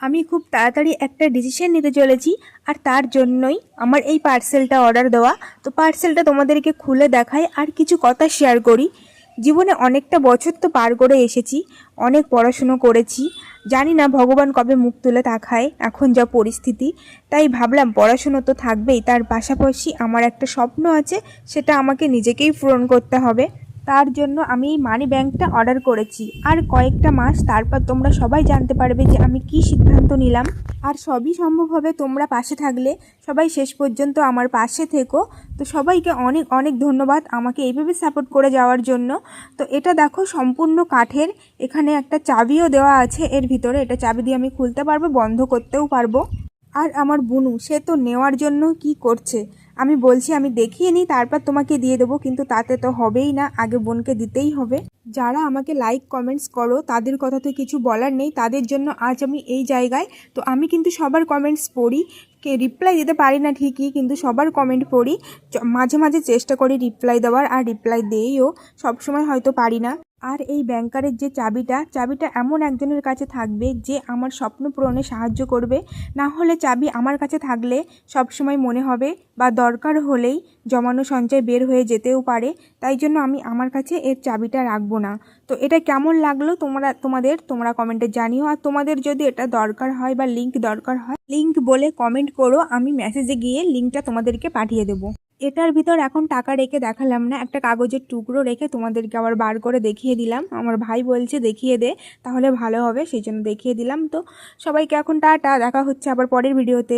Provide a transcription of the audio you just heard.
আমি খুব তাড়াতাড়ি একটা ডিসিশন নিতে চলেছি আর তার জন্যই আমার এই পার্সেলটা অর্ডার দেওয়া। তো পার্সেলটা তোমাদেরকে খুলে দেখাই আর কিছু কথা শেয়ার করি। জীবনে অনেকটা বছর তো পার করে এসেছি, অনেক পড়াশুনো করেছি। জানি না ভগবান কবে মুখ তুলে তাকায় এখন যা পরিস্থিতি। তাই ভাবলাম পড়াশুনো তো থাকবেই, তার পাশাপাশি আমার একটা স্বপ্ন আছে, সেটা আমাকে নিজেকেই পূরণ করতে হবে। তার জন্য আমি এই মানি ব্যাংকটা অর্ডার করেছি। আর কয়েকটা মাস তারপর তোমরা সবাই জানতে পারবে যে আমি কি সিদ্ধান্ত নিলাম। আর সবই সম্ভব হবে তোমরা পাশে থাকলে। সবাই শেষ পর্যন্ত আমার পাশে থেকো। তো সবাইকে অনেক অনেক ধন্যবাদ আমাকে এইভাবে সাপোর্ট করে যাওয়ার জন্য। তো এটা দেখো সম্পূর্ণ কাঠের। এখানে একটা চাবিও দেওয়া আছে এর ভিতরে। এটা চাবি দিয়ে আমি খুলতে পারব, বন্ধ করতেও পারব। আর আমার বুনু, সে তো নেওয়ার জন্য কি করছে? আমি বলছি, আমি দেখিয়ে নিই, তারপর তোমাকে দিয়ে দেবো, কিন্তু তাতে তো হবেই না, আগে বোনকে দিতেই হবে। যারা আমাকে লাইক কমেন্টস করো, তাদের কথা তো কিছু বলার নেই, তাদের জন্য আজ আমি এই জায়গায়। তো আমি কিন্তু সবার কমেন্টস পড়ি, কে রিপ্লাই দিতে পারি না ঠিকই, কিন্তু সবার কমেন্ট পড়ি। মাঝে মাঝে চেষ্টা করি রিপ্লাই দেওয়ার, আর রিপ্লাই দেইও, সবসময় হয়তো পারি না। আর এই ব্যাংকারের যে চাবিটা চাবিটা এমন একজনের কাছে থাকবে যে আমার স্বপ্ন পূরণে সাহায্য করবে। না হলে চাবি আমার কাছে থাকলে সবসময় মনে হবে বা দরকার হলেই জমানো সঞ্চয় বের হয়ে যেতেও পারে। তাই জন্য আমি আমার কাছে এর চাবিটা রাখব না। তো এটা কেমন লাগল তোমরা, তোমাদের? তোমরা কমেন্টে জানিও। আর তোমাদের যদি এটা দরকার হয় বা লিঙ্ক দরকার হয় লিঙ্ক বলে কমেন্ট করো। আমি মেসেজে গিয়ে লিঙ্কটা তোমাদেরকে পাঠিয়ে দেবো। এটার ভিতর এখন টাকা রেখে দেখালাম না। একটা কাগজের টুকরো রেখে তোমাদেরকে আবার বার করে দেখিয়ে দিলাম। আমার ভাই বলছে, দেখিয়ে দে, তাহলে ভালো হবে। সেই জন্য দেখিয়ে দিলাম। তো সবাইকে এখন টাটা, দেখা হচ্ছে আবার পরের ভিডিওতে